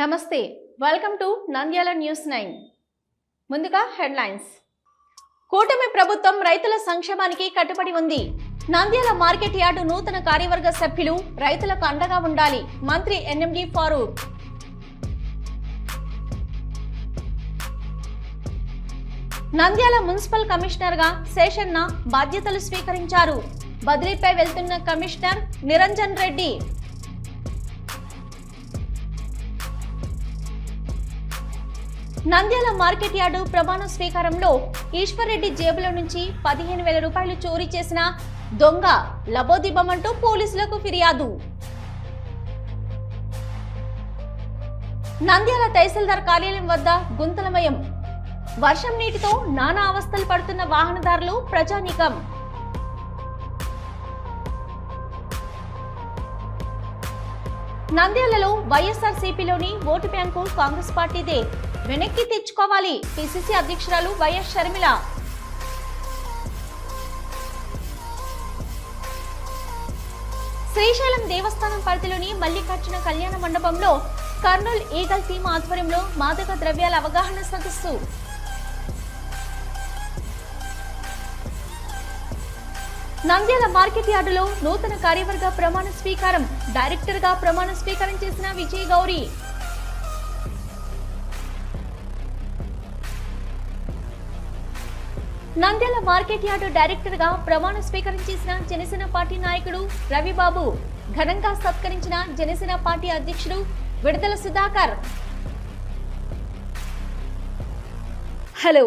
నమస్తే welcome to Nandyal news nine ముందుగా headlines కూటమి ప్రభుత్వం రైతుల సంక్షేమానికి కట్టుబడి ఉంది. నంద్యాల మార్కెట్ యార్డు నూతన కార్యవర్గ సభ్యులు రైతులకు అండగా ఉండాలి మంత్రి ఎన్ఎండి ఫారూక్. నంద్యాల మున్సిపల్ కమిషనర్గా శేషన్న బాధ్యతలు స్వీకరించారు. బదిలీపై వెళ్తున్న commissioner Niranjan Reddy. Nandyal market yard ప్రమాణ స్వీకారంలో ఈశ్వర్రెడ్డి జేబులో నుంచి పదిహేను వేల రూపాయలు చోరీ చేసిన దొంగ లబోదిబమంటూ పోలీసులకు ఫిర్యాదు. నంద్యాల తహసీల్దార్ కార్యాలయం వద్ద గుంతలమయం. వర్షం నీటితో నానా అవస్థలు పడుతున్న వాహనదారులు ప్రజానీకం. నంద్యాలలో వైఎస్ఆర్ సిపిలోని ఓటు బ్యాంకు కాంగ్రెస్ పార్టీదే. వెనక్కి తెచ్చుకోవాలి. పిసిసి అధ్యక్షురాలు వైఎస్ షర్మిల. శ్రీశైలం దేవస్థానం పరిధిలోని మల్లికార్జున కళ్యాణ మండపంలో కర్నూల్ ఈగల్ టీమ్ ఆధ్వర్యంలో మాదక ద్రవ్యాల అవగాహన సదస్సు. నంద్యాల మార్కెట్ యార్డులో నూతన కార్యవర్గ ప్రమాణ స్వీకారం. డైరెక్టర్గా ప్రమాణ స్వీకారం చేసిన విజయ్ గౌరి. నంద్యాల మార్కెట్ యార్డు డైరెక్టర్గా ప్రమాణ స్వీకారం చేసిన జనసేన పార్టీ నాయకుడు రవిబాబు. ఘనంగా సత్కరించిన జనసేన పార్టీ అధ్యక్షుడు విడుదల Sudhakar. Hello